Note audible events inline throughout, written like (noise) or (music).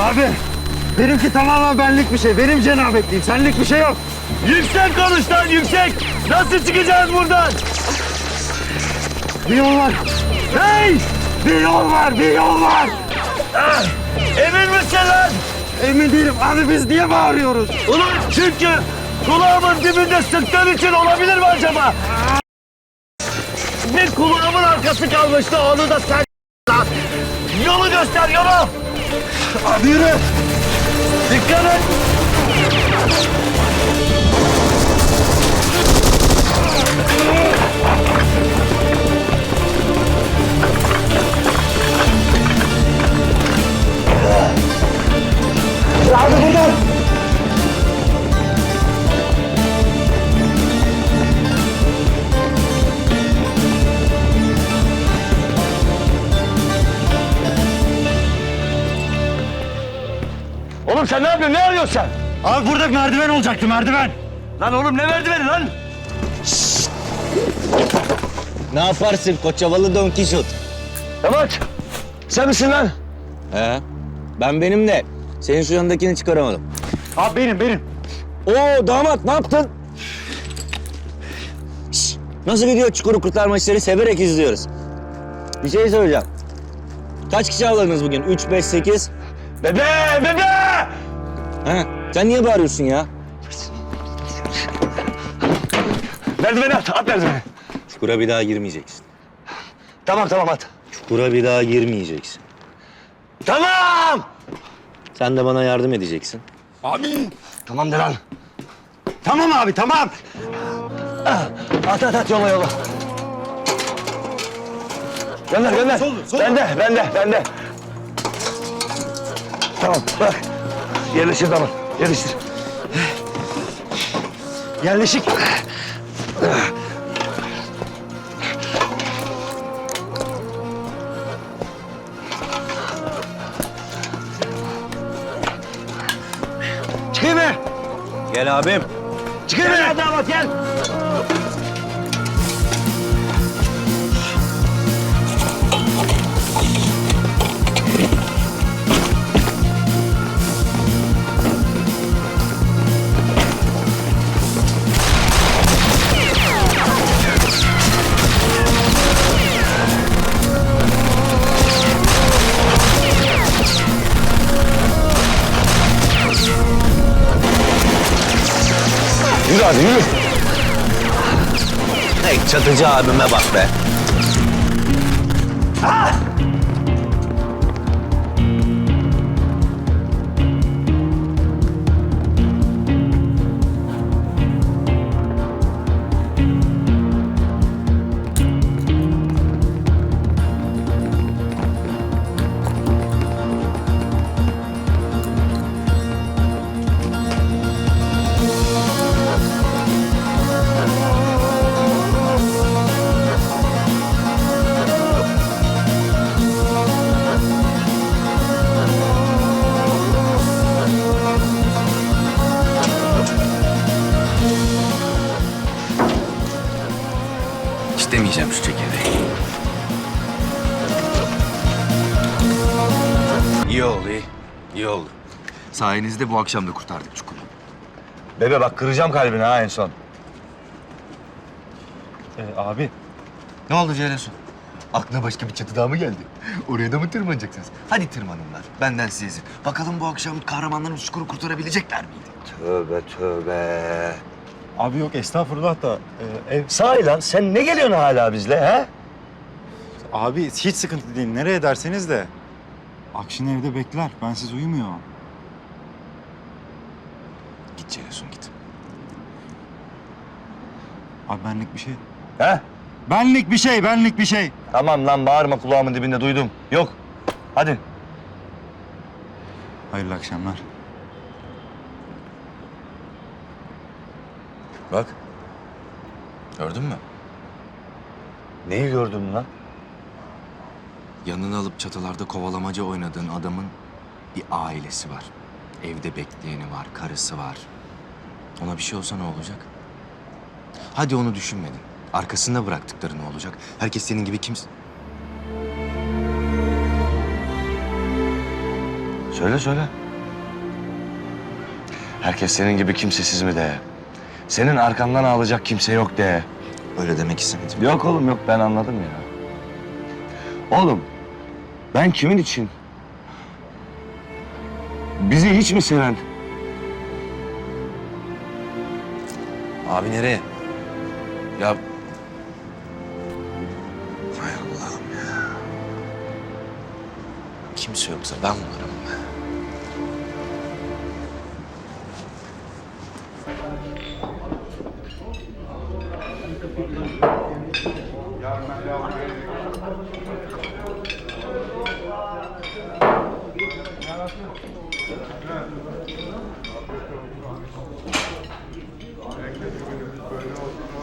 Abi benimki tamamen benlik bir şey. Benim cenabetliyim. Senlik bir şey yok. Yüksek konuş lan yüksek. Nasıl çıkacağız buradan? Bir yol var. Hey! Bir yol var. Bir yol var. Ah! Emin misin lan? Emin değilim. Abi biz niye bağırıyoruz? Ulan çünkü kulağımın dibinde sıktığın için olabilir mi acaba? Bir kulağımın arkası kalmıştı onu da sen lan. Yolu göster yolu. Abi yürü. Dikkat et. Abi buradan. Oğlum sen ne yapıyorsun? Ne arıyorsun sen? Abi burada merdiven olacaktı merdiven. Lan oğlum ne merdiveni lan? Ne yaparsın koçavalı Don Kişot? Yamaç. Sen misin lan? He. Ben benim de. Senin şu yanındakini çıkaramadım. Abi benim benim. Oo damat ne yaptın? Şş, nasıl gidiyor çukuru kurtarma işleri severek izliyoruz. Bir şey söyleyeceğim. Kaç kişi avladınız bugün? 3, 5, 8? Bebe bebe. He. Sen niye bağırıyorsun ya? Merdiveni at. At merdiveni. Çukura bir daha girmeyeceksin. Tamam tamam at. Çukura bir daha girmeyeceksin. Tamam. Sen de bana yardım edeceksin. Tamam de lan. Tamam abi tamam. At at at yola yola. Gönder gönder. Sol, sol. Bende bende bende. Tamam bırak. Yerleştir tamam. Yerleştir. Yerleşik. Çıkayım mı? Gel abim. Çatıcı abime bak be. Sayenizde bu akşam da kurtardık çukuru. Bebe bak kıracağım kalbini ha en son. Ee, abi Ne oldu Ceylesun? Aklına başka bir çatı daha mı geldi? Oraya da mı tırmanacaksınız? Hadi tırmanınlar. Benden size izin. Bakalım bu akşam kahramanlarımız çukuru kurtarabilecekler miydi? Tövbe tövbe. Abi yok estağfurullah da e, ev... Sahi lan sen ne geliyorsun hala bizle ha? Abi hiç sıkıntı değil. Nereye derseniz de. Akşin evde bekler. Ben siz uyumuyor. Git Ceylesun git. Abi benlik bir şey. Ha? Benlik bir şey, benlik bir şey. Tamam lan bağırma kulağımın dibinde duydum. Yok. Hadi. Hayırlı akşamlar. Bak. Gördün mü? Neyi gördün lan? Yanına alıp çatılarda kovalamaca oynadığın adamın bir ailesi var. Evde bekleyeni var, karısı var. Ona bir şey olsa ne olacak? Hadi onu düşünmedin. Arkasında bıraktıkları ne olacak? Herkes senin gibi kimse... Söyle söyle. Herkes senin gibi kimsesiz mi de? Senin arkandan ağlayacak kimse yok de. Öyle demek istemedim. Yok oğlum yok ben anladım ya. Oğlum ben kimin için? Bizi hiç mi seven? Abi nereye? Ya... Hay Allah'ım ya. Kimse yoksa ben varım.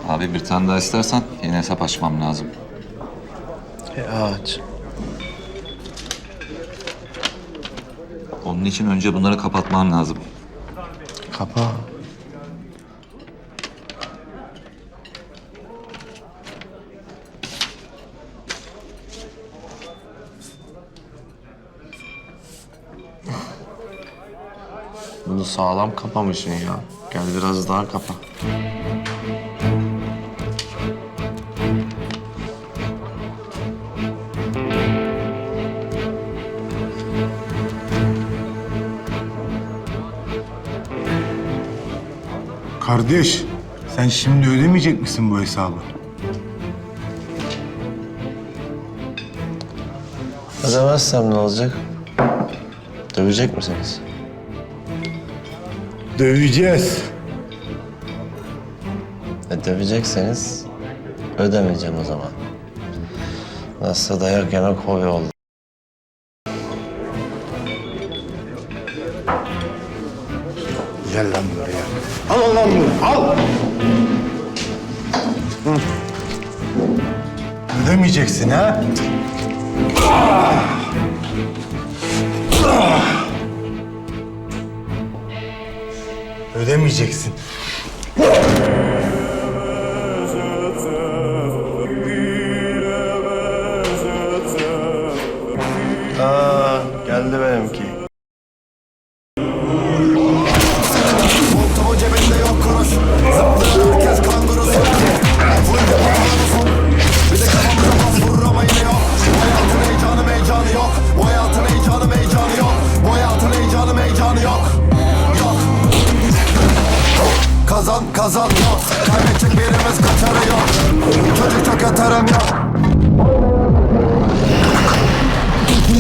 Abi bir tane daha istersen yeni hesap açmam lazım. E aç. Onun için önce bunları kapatman lazım. Kapa. Sağlam kapamışsın ya. Gel biraz daha kapa. Kardeş, sen şimdi ödemeyecek misin bu hesabı? Ödemezsem ne olacak? Dövecek misiniz? Döveceğiz. E dövecekseniz ödemeyeceğim o zaman. Nasılsa dayak yemek hobi oldu. Ödemeyeceksin. Yok. Kaybedecek birimiz kaçarı yok. Çocuk çok yatarım yok.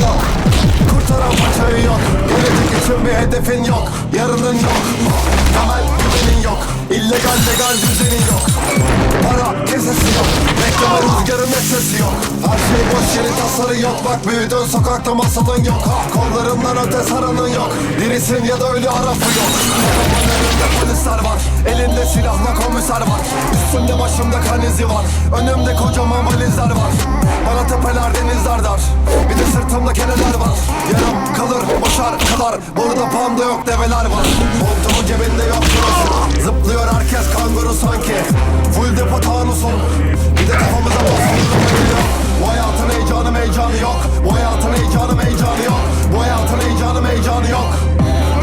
Yok. Kurtaran paçayı yok. Gelecek için bir hedefin yok. Yarının yok Temel düzenin yok. İllegal legal düzenin yok. Para kesesi yok. Bekleme rüzgarın sesi yok. Her şey boş yeri tasarı yok. Bak büyüdün sokakta masalın yok. Kollarından öte saranın yok. Dirisin ya da ölü arafı yok. Kafamın önünde polisler var. Elinde silahla komiser var. Üstümde başımda kan izi var. Önümde kocaman valizler var. Bana tepeler denizler dar. Bir de sırtımda keneler var. Yarım kalır o şarkılar Burada panda yok develer var cebinde kuruş Zıplıyor herkes kanguru sanki. Full depo tanusun. Bir de kafamıza basıyor Bu hayatın heyecanı meycanı yok. Bu hayatın heyecanı meycanı yok. Bu hayatın heyecanı meycanı yok.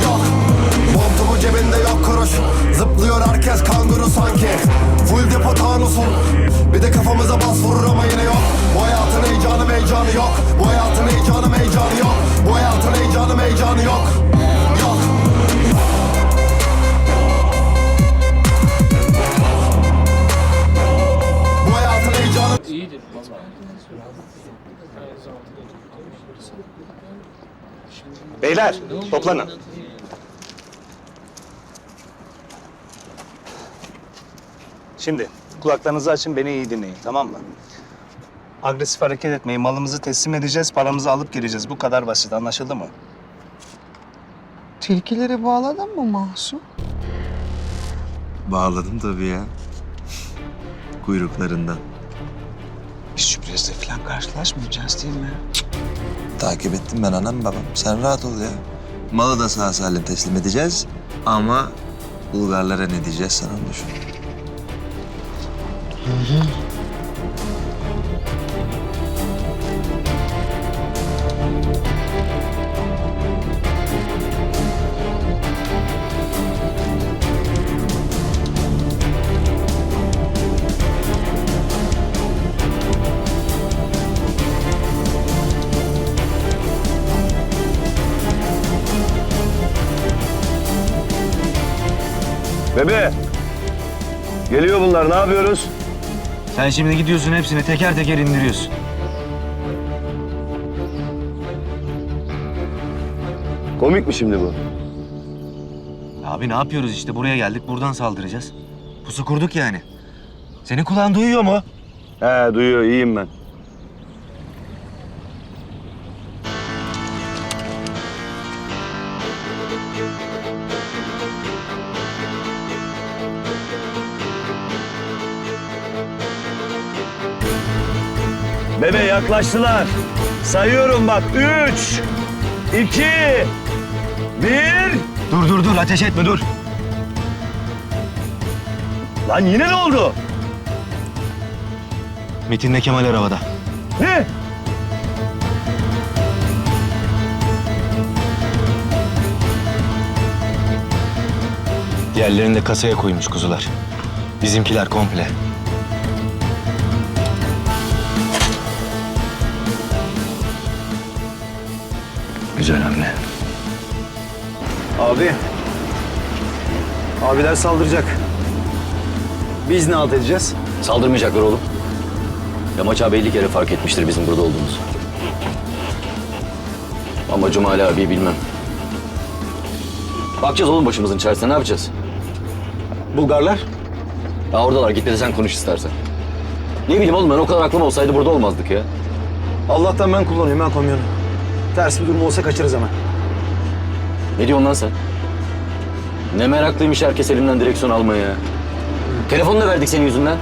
Yok. Montumun cebinde yok kuruş. Zıplıyor herkes kanguru sanki. Full depo tanusun. Bir de kafamıza bas vurur ama yine yok. Bu hayatın heyecanı meycanı yok. Bu hayatın heyecanı meycanı yok. Bu hayatın heyecanı meycanı yok Yok heyecanı Beyler toplanın. Şimdi kulaklarınızı açın beni iyi dinleyin tamam mı? Agresif hareket etmeyin. Malımızı teslim edeceğiz, paramızı alıp geleceğiz. Bu kadar basit. Anlaşıldı mı? Tilkileri bağladın mı Mahsun? Bağladım tabii ya. Kuyruklarından. Sürprizle falan karşılaşmayacağız değil mi? Takip ettim ben anam babam. Sen rahat ol ya. Malı da sağ salim teslim edeceğiz. Ama Bulgarlara ne diyeceğiz sen onu düşün. Bebe. Geliyor bunlar. Ne yapıyoruz? Sen şimdi gidiyorsun hepsini teker teker indiriyorsun. Komik mi şimdi bu? Abi ne yapıyoruz işte buraya geldik buradan saldıracağız. Pusu kurduk yani. Senin kulağın duyuyor mu? He duyuyor. iyiyim ben. Yaklaştılar. Sayıyorum bak. Üç, iki, bir. Dur dur dur ateş etme dur. Lan yine ne oldu? Metin'le Kemal arabada. Ne? Diğerlerini de kasaya koymuş kuzular. Bizimkiler komple. Güzel hamle. Abi. Abiler saldıracak. Biz ne halt edeceğiz? Saldırmayacaklar oğlum. Yamaç abi 50 kere fark etmiştir bizim burada olduğumuzu. Ama Cumali abi bilmem. Bakacağız oğlum başımızın çaresine ne yapacağız? Bulgarlar? Ya oradalar git bir de sen konuş istersen. Ne bileyim oğlum ben o kadar aklım olsaydı burada olmazdık ya. Allah'tan ben kullanıyorum ben kamyonu. Ters bir durum olsa kaçırız hemen. Ne diyorsun lan sen? Ne meraklıymış herkes elinden direksiyon almaya ya. Telefonu da verdik senin yüzünden.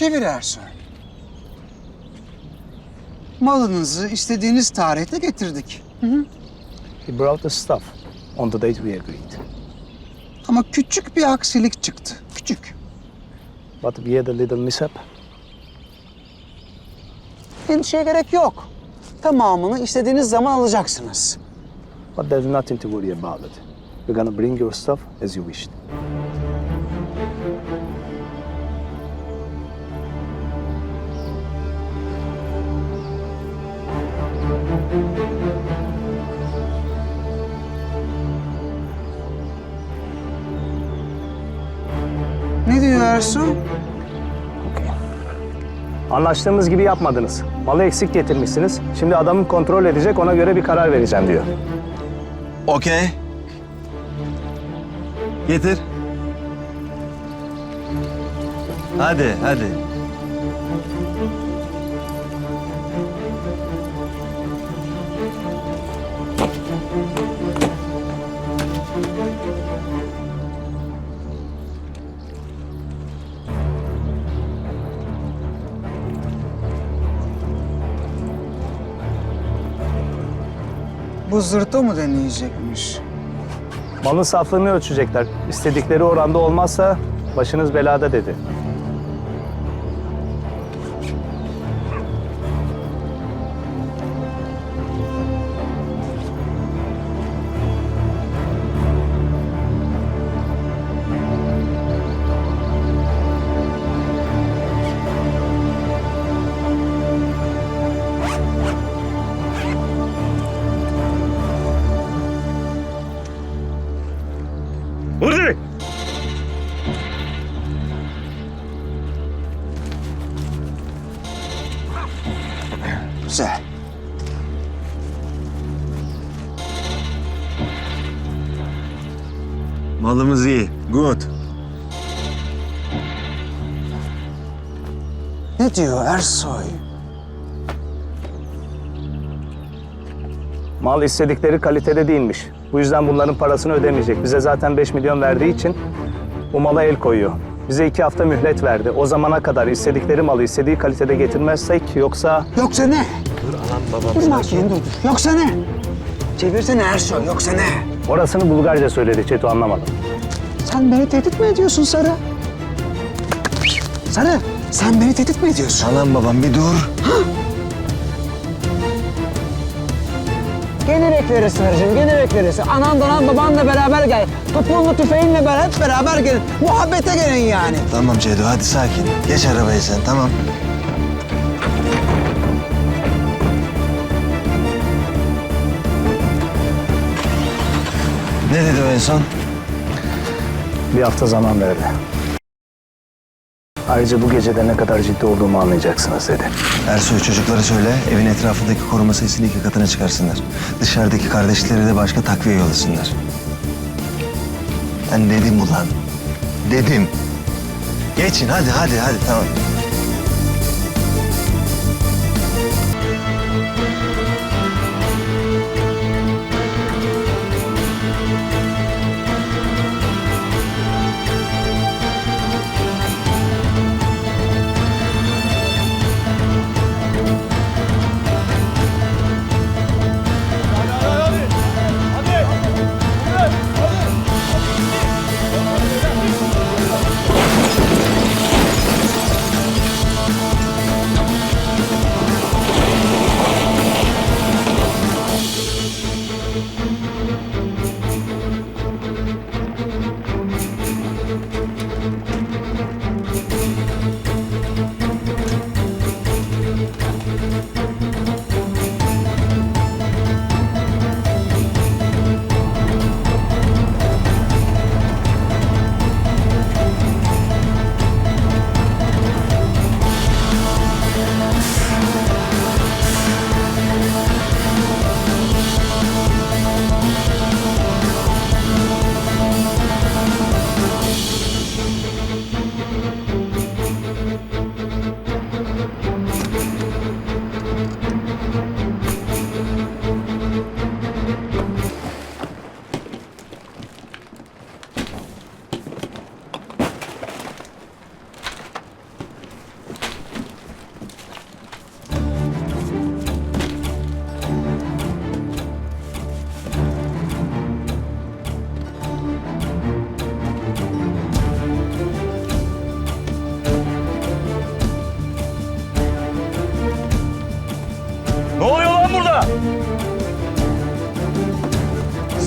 Çevir Ersoy. Malınızı istediğiniz tarihte getirdik. He brought the stuff on the date we agreed. Ama küçük bir aksilik çıktı. Küçük. But we had a little mishap. Endişeye gerek yok. Tamamını istediğiniz zaman alacaksınız. But there's nothing to worry about it. We're gonna bring your stuff as you wished. Anlaştığımız gibi yapmadınız. Malı eksik getirmişsiniz. Şimdi adamın kontrol edecek ona göre bir karar vereceğim diyor. Okey. Getir. Hadi, hadi. Bu zırto mu deneyecekmiş? Malın saflığını ölçecekler. İstedikleri oranda olmazsa başınız belada dedi. Ne diyor Ersoy? Mal istedikleri kalitede değilmiş. Bu yüzden bunların parasını ödemeyecek. Bize zaten 5 milyon verdiği için bu mala el koyuyor. Bize iki hafta mühlet verdi. O zamana kadar istedikleri malı istediği kalitede getirmezsek yoksa... Yoksa ne? Dur anam babam. Dur dur dur. Yoksa ne? Çevirsene Ersoy. Yoksa ne? Orasını Bulgarca söyledi Çeto anlamadım. Sen beni tehdit mi ediyorsun Sarı? Sarı, sen beni tehdit mi ediyorsun? Anam babam bir dur. Gene bekleriz Sarıcığım, gene bekleriz. Anan donan babanla beraber gel. Topunla tüfeğinle beraber, hep beraber gelin. Muhabbete gelin yani. Tamam Cedo hadi sakin. Geç arabayı sen tamam. Ne dedi o en son? Bir hafta zaman verdi. Ayrıca bu gecede ne kadar ciddi olduğumu anlayacaksınız dedi. Ersoy çocuklara söyle evin etrafındaki koruma sesini iki katına çıkarsınlar. Dışarıdaki kardeşleri de başka takviye yollasınlar. Ben dedim ulan. Dedim. Geçin hadi hadi hadi tamam.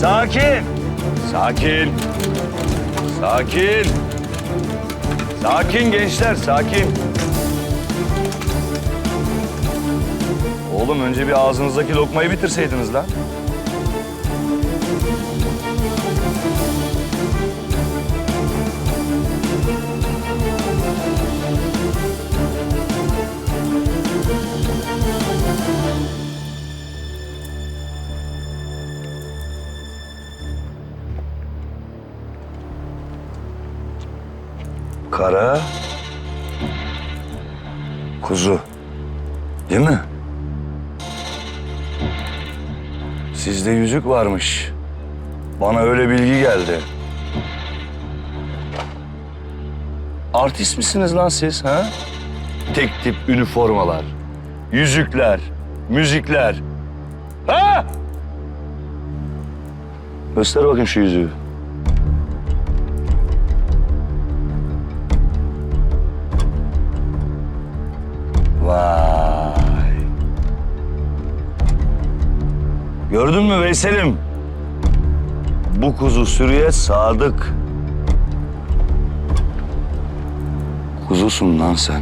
Sakin. Sakin. Sakin. Sakin gençler, sakin. Oğlum önce bir ağzınızdaki lokmayı bitirseydiniz lan. Kara kuzu. Değil mi? Sizde yüzük varmış. Bana öyle bilgi geldi. Artist misiniz lan siz ha? Tek tip üniformalar, yüzükler, müzikler. Ha? Göster bakayım şu yüzüğü. Gördün mü Veysel'im? Bu kuzu sürüye sadık. Kuzusun lan sen.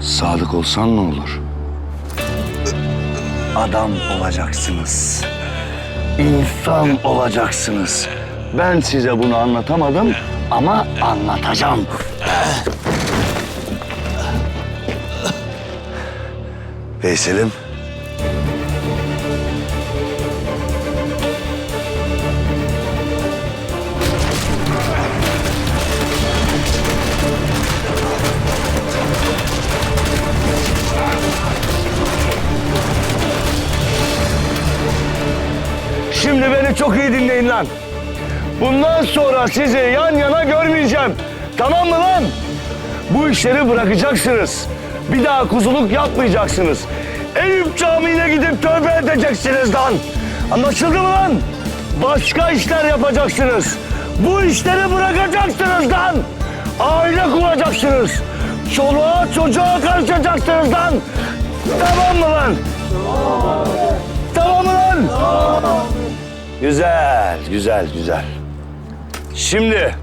Sadık olsan ne olur? Adam olacaksınız. İnsan olacaksınız. Ben size bunu anlatamadım ama anlatacağım. Veysel'im. Çok iyi dinleyin lan. Bundan sonra sizi yan yana görmeyeceğim. Tamam mı lan? Bu işleri bırakacaksınız. Bir daha kuzuluk yapmayacaksınız. Eyüp Camii'ne gidip tövbe edeceksiniz lan. Anlaşıldı mı lan? Başka işler yapacaksınız. Bu işleri bırakacaksınız lan. Aile kuracaksınız. Çoluğa çocuğa karışacaksınız lan. Tamam mı lan? Tamam mı lan? Güzel, güzel, güzel. Şimdi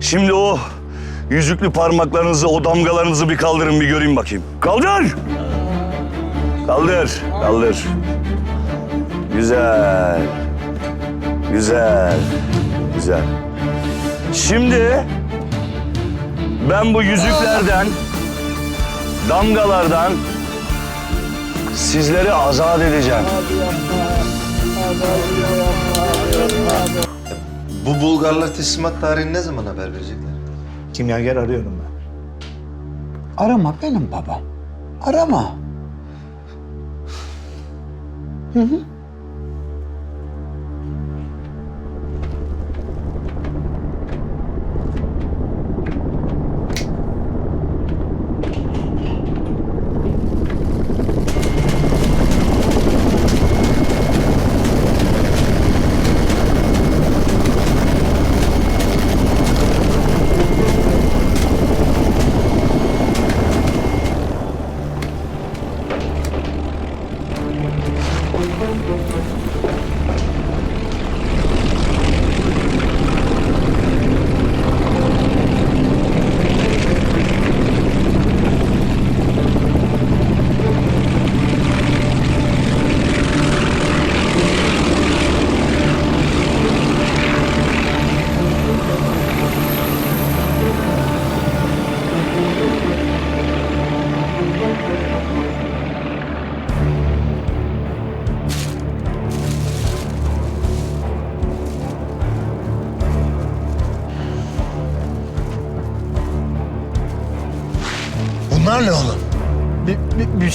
Şimdi o yüzüklü parmaklarınızı, o damgalarınızı bir kaldırın bir göreyim bakayım. Kaldır! Kaldır, kaldır. Güzel. Güzel. Güzel. Şimdi ben bu yüzüklerden, damgalardan sizleri azat edeceğim. Bu Bulgarlar teslimat tarihini ne zaman haber verecekler? Kimyager arıyorum ben. Arama benim babam. Arama. Bunlar ne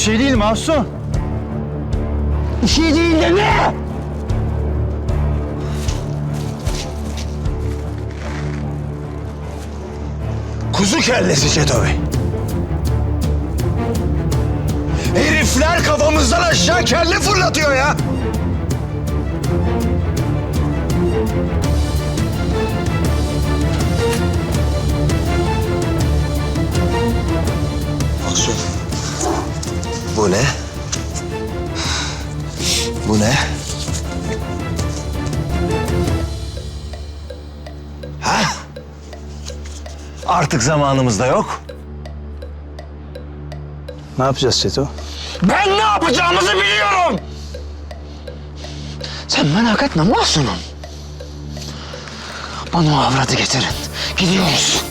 şey değil Mahsun. Bir şey değil de ne? Kuzu kellesi Çeto Bey. Herifler kafamızdan aşağı kelle fırlatıyor ya. Bu ne? Bu ne? Ha? Artık zamanımız da yok. Ne yapacağız Çeto? Ben ne yapacağımızı biliyorum. Sen merak etme Mahsun'um. Bana o avratı getirin. Gidiyoruz.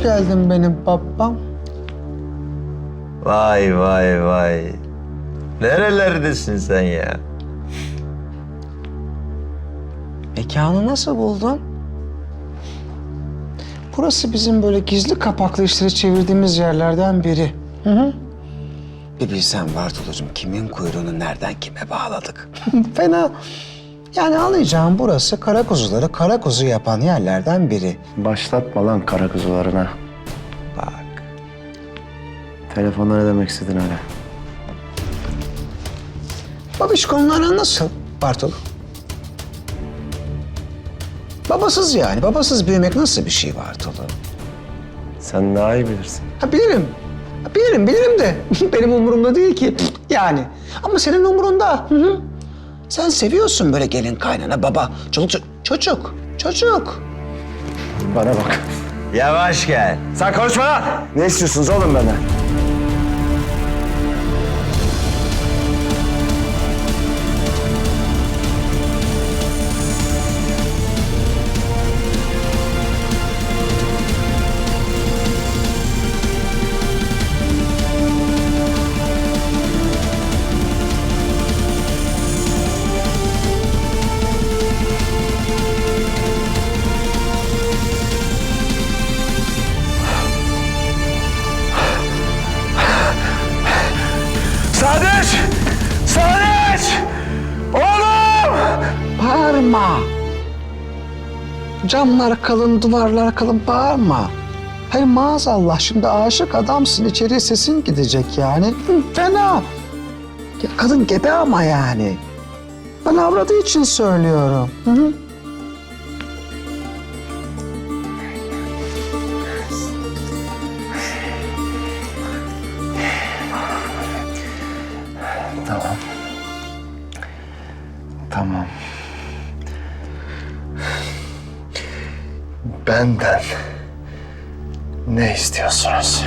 Hoş geldin benim babam. Vay vay vay. Nerelerdesin sen ya? Mekanı nasıl buldun? Burası bizim böyle gizli kapaklı işleri çevirdiğimiz yerlerden biri. Hı hı. Bir bilsen Bartolocuğum kimin kuyruğunu nereden kime bağladık? Fena. Yani anlayacağım burası kara kuzuları kara kuzu yapan yerlerden biri. Başlatma lan kara kuzularına. Bak. Telefonda ne demek istedin öyle? Babişkonlara nasıl Bartolo? Babasız yani. Babasız büyümek nasıl bir şey Bartolo? Sen daha iyi bilirsin. Ha bilirim. Ha, bilirim, bilirim de (laughs) benim umurumda değil ki. Yani. Ama senin umurunda. Hı hı. Sen seviyorsun böyle gelin kaynana baba. Çocuk, çocuk, çocuk. Çocuk. Bana bak. Yavaş gel. Sen konuşma lan. Ne istiyorsunuz oğlum benden? Camlar kalın, duvarlar kalın. Bağırma. Hayır maazallah şimdi aşık adamsın. içeriye sesin gidecek yani. Fena. Ya kadın gebe ama yani. Ben avradığı için söylüyorum. Hı hı. Benden ne istiyorsunuz?